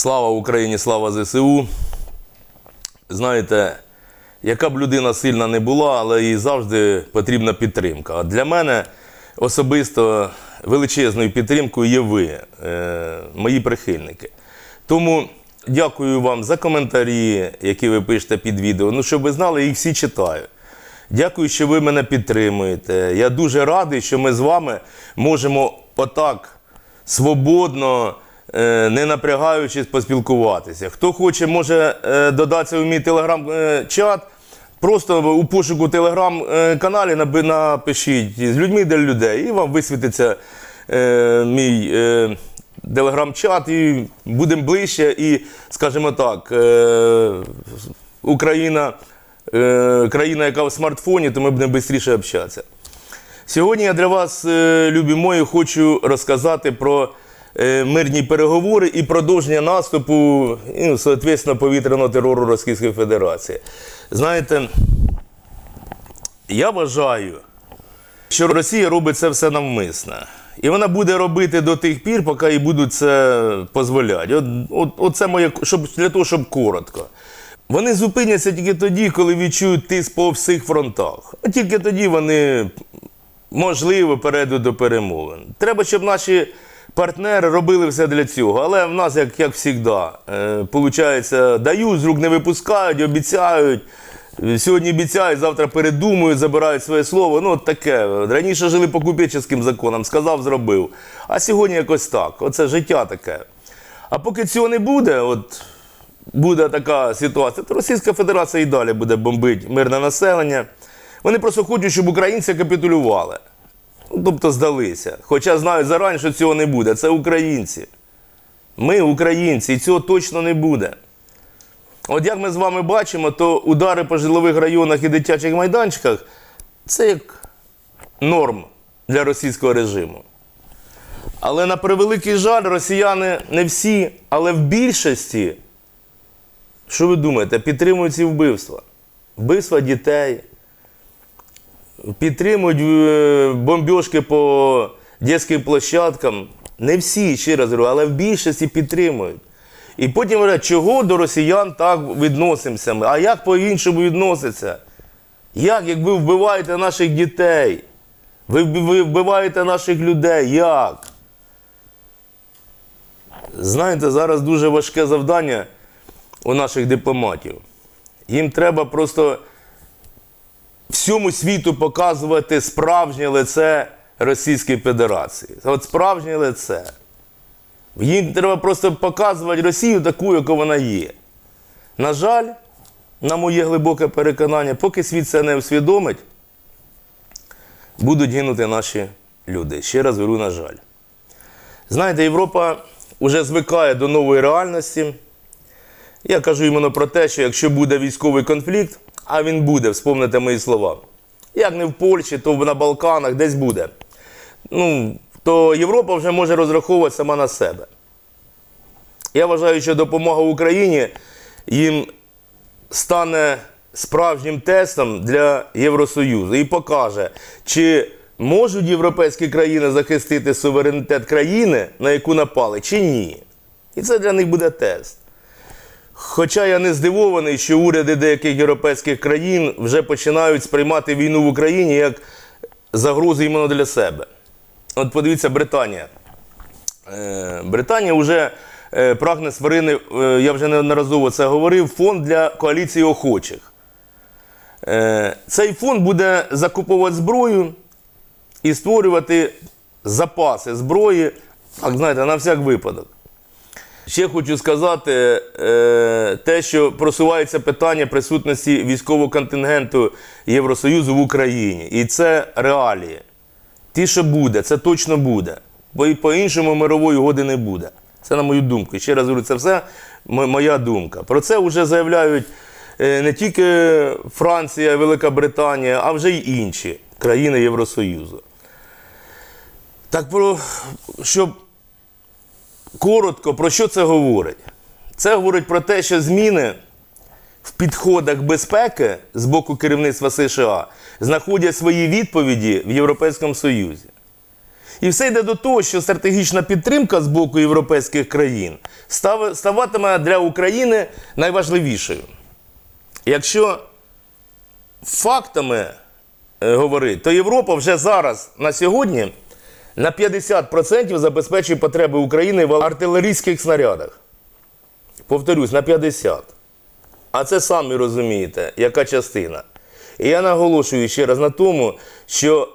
Слава Україні, слава ЗСУ. Знаєте, яка б людина сильна не була, але їй завжди потрібна підтримка. А для мене особисто величезною підтримкою є ви, е, мої прихильники. Тому дякую вам за коментарі, які ви пишете під відео. Ну, щоб ви знали, їх всі читаю. Дякую, що ви мене підтримуєте. Я дуже радий, що ми з вами можемо отак свободно, не напрягаючись, поспілкуватися. Хто хоче, може е, додатися в мій телеграм-чат. Просто у пошуку телеграм-каналі напишіть з людьми для людей, і вам висвітиться е, мій е, телеграм-чат, і будемо ближче. І, скажімо так, е, Україна, е, країна, яка в смартфоні, то ми будемо швидше общатися. Сьогодні я для вас, е, любі мої, хочу розказати про е, мирні переговори і продовження наступу, і, ну, соответственно, повітряного терору Російської Федерації. Знаєте, я вважаю, що Росія робить це все навмисно. І вона буде робити до тих пір, поки їй будуть це дозволяти. От, от, от це моє, щоб, для того, щоб коротко. Вони зупиняться тільки тоді, коли відчують тиск по всіх фронтах. От тільки тоді вони, можливо, перейдуть до перемовин. Треба, щоб наші партнери робили все для цього. Але в нас, як, як завжди, е, получається, дають, з рук не випускають, обіцяють. Сьогодні обіцяють, завтра передумують, забирають своє слово. Ну, от таке. Раніше жили по купеческим законам, сказав, зробив. А сьогодні якось так. Оце життя таке. А поки цього не буде, от буде така ситуація, то Російська Федерація і далі буде бомбити мирне населення. Вони просто хочуть, щоб українці капітулювали. Тобто здалися. Хоча знають зарані, що цього не буде. Це українці. Ми українці, і цього точно не буде. От як ми з вами бачимо, то удари по житлових районах і дитячих майданчиках це як норм для російського режиму. Але на превеликий жаль, росіяни не всі, але в більшості, що ви думаєте, підтримують ці вбивства. Вбивства дітей, підтримують е, бомбьошки по дитячим площадкам. Не всі, ще раз говорю, але в більшості підтримують. І потім говорять, чого до росіян так відносимося ми? А як по-іншому відноситься? Як, як ви вбиваєте наших дітей? Ви, ви вбиваєте наших людей? Як? Знаєте, зараз дуже важке завдання у наших дипломатів. Їм треба просто всьому світу показувати справжнє лице Російської Федерації. От справжнє лице. Їм треба просто показувати Росію таку, яка вона є. На жаль, на моє глибоке переконання, поки світ це не усвідомить, будуть гинути наші люди. Ще раз говорю, на жаль. Знаєте, Європа вже звикає до нової реальності. Я кажу іменно про те, що якщо буде військовий конфлікт, а він буде, вспомните мої слова. Як не в Польщі, то на Балканах, десь буде. Ну, то Європа вже може розраховувати сама на себе. Я вважаю, що допомога Україні їм стане справжнім тестом для Євросоюзу і покаже, чи можуть європейські країни захистити суверенітет країни, на яку напали, чи ні. І це для них буде тест. Хоча я не здивований, що уряди деяких європейських країн вже починають сприймати війну в Україні як загрозу іменно для себе. От подивіться, Британія. Е, Британія вже е, прагне створити, е, я вже неодноразово це говорив, фонд для коаліції охочих. Цей фонд буде закуповувати зброю і створювати запаси зброї, так знаєте, на всяк випадок. Ще хочу сказати е, те, що просувається питання присутності військового контингенту Євросоюзу в Україні. І це реалії. Ті, що буде, це точно буде. Бо і по-іншому мирової угоди не буде. Це на мою думку. І ще раз говорю, це все моя думка. Про це вже заявляють е, не тільки Франція, Велика Британія, а вже й інші країни Євросоюзу. Так про щоб коротко, про що це говорить? Це говорить про те, що зміни в підходах безпеки з боку керівництва США знаходять свої відповіді в Європейському Союзі. І все йде до того, що стратегічна підтримка з боку європейських країн став- ставатиме для України найважливішою. Якщо фактами е, говорити, то Європа вже зараз на сьогодні на 50% забезпечує потреби України в артилерійських снарядах. Повторюсь, на 50%. А це самі розумієте, яка частина. І я наголошую ще раз на тому, що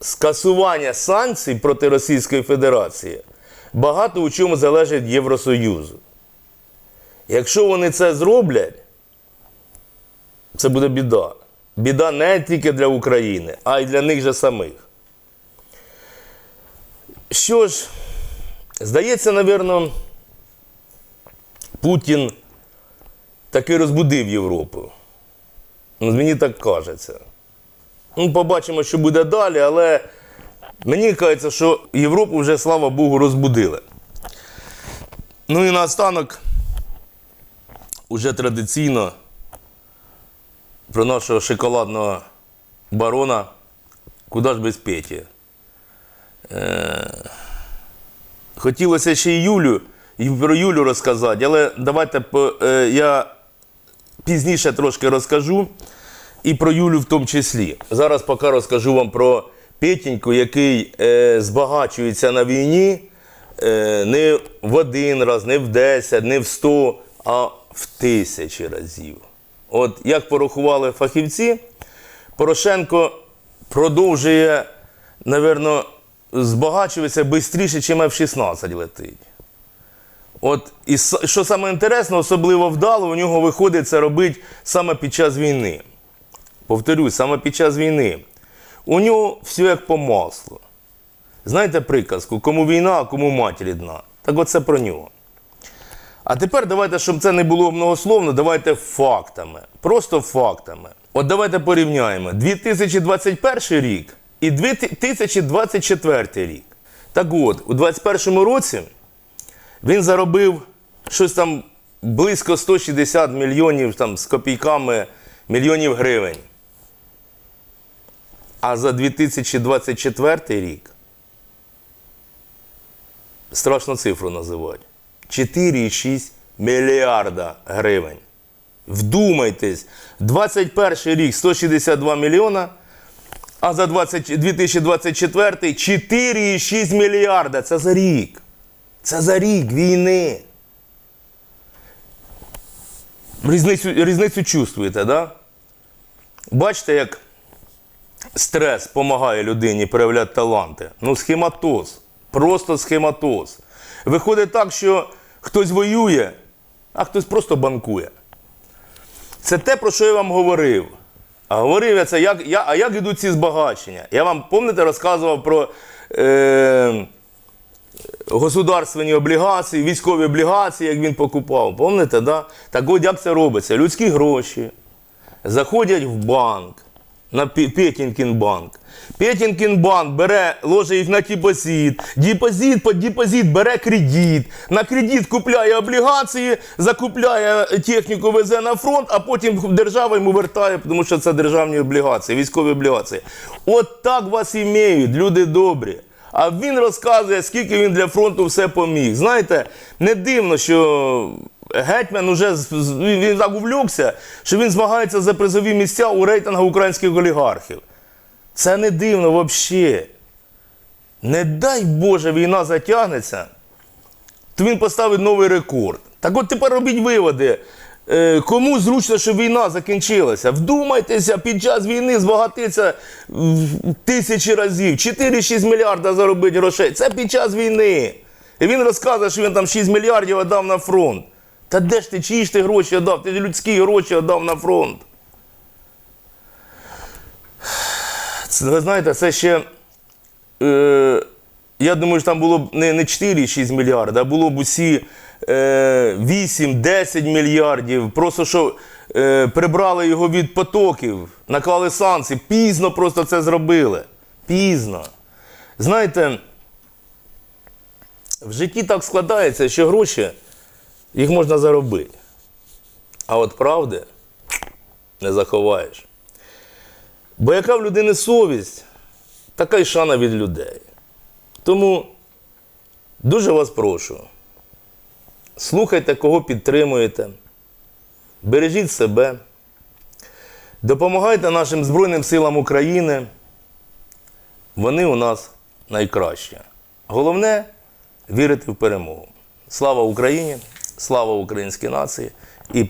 скасування санкцій проти Російської Федерації багато у чому залежить Євросоюзу. Якщо вони це зроблять, це буде біда. Біда не тільки для України, а й для них же самих. Що ж, здається, напевно, Путін таки розбудив Європу. Ну, мені так кажеться. Ну, побачимо, що буде далі, але мені кажеться, що Європу вже, слава Богу, розбудили. Ну і наостанок, уже традиційно про нашого шоколадного барона, куди ж без Петі. Е, Хотілося ще й Юлю, і про Юлю розказати, але давайте е, я пізніше трошки розкажу. І про Юлю в тому числі. Зараз поки розкажу вам про Петіньку, який е, збагачується на війні не в один раз, не в 10, не в 100, а в тисячі разів. От як порахували фахівці, Порошенко продовжує, напевно, збагачуватися швидше, чим F-16 летить. От, і що саме інтересно, особливо вдало, у нього виходить це робити саме під час війни. Повторюсь, саме під час війни. У нього все як по маслу. Знаєте приказку, кому війна, а кому мать рідна. Так оце про нього. А тепер давайте, щоб це не було многословно, давайте фактами. Просто фактами. От давайте порівняємо 2021 рік і 2024 рік. Так от, у 2021 році він заробив щось там близько 160 мільйонів там, з копійками мільйонів гривень. А за 2024 рік страшно цифру називати. 4,6 мільярда гривень. Вдумайтесь, 21 рік 162 мільйона, а за 20, 2024 4,6 мільярда. Це за рік. Це за рік війни. Різницю, різницю чувствуєте, да? Бачите, як стрес допомагає людині проявляти таланти. Ну, схематоз. Просто схематоз. Виходить так, що хтось воює, а хтось просто банкує. Це те, про що я вам говорив. Говорив я це, як, я, а як йдуть ці збагачення? Я вам, пам'ятаєте, розказував про е, государственні облігації, військові облігації, як він покупав. Пам'ятаєте, да? Так от як це робиться? Людські гроші заходять в банк, на Пе- Петінкін банк. Петінкін бере, ложить їх на депозит, депозит по депозит бере кредит, на кредит купляє облігації, закупляє техніку, везе на фронт, а потім держава йому вертає, тому що це державні облігації, військові облігації. От так вас імеють, люди добрі. А він розказує, скільки він для фронту все поміг. Знаєте, не дивно, що гетьман уже він так увлюкся, що він змагається за призові місця у рейтингу українських олігархів. Це не дивно взагалі. Не дай Боже, війна затягнеться, то він поставить новий рекорд. Так от тепер робіть виводи. Е, Кому зручно, щоб війна закінчилася? Вдумайтеся, під час війни збагатиться в тисячі разів. 4-6 мільярда заробить грошей. Це під час війни. І він розказує, що він там 6 мільярдів віддав на фронт. Та де ж ти, чиї ж ти гроші віддав? Ти людські гроші віддав на фронт. Це, ви знаєте, це ще. Е, я думаю, що там було б не, не 4-6 мільярда, а було б усі е, 8-10 мільярдів. Просто що е, прибрали його від потоків, наклали санкції. Пізно просто це зробили. Пізно. Знаєте, в житті так складається, що гроші їх можна заробити. А от правди не заховаєш. Бо яка в людини совість, така й шана від людей. Тому дуже вас прошу, слухайте, кого підтримуєте, бережіть себе, допомагайте нашим Збройним силам України. Вони у нас найкращі. Головне вірити в перемогу. Слава Україні! Слава українській нації і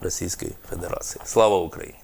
Російської Федерації. Слава Україні!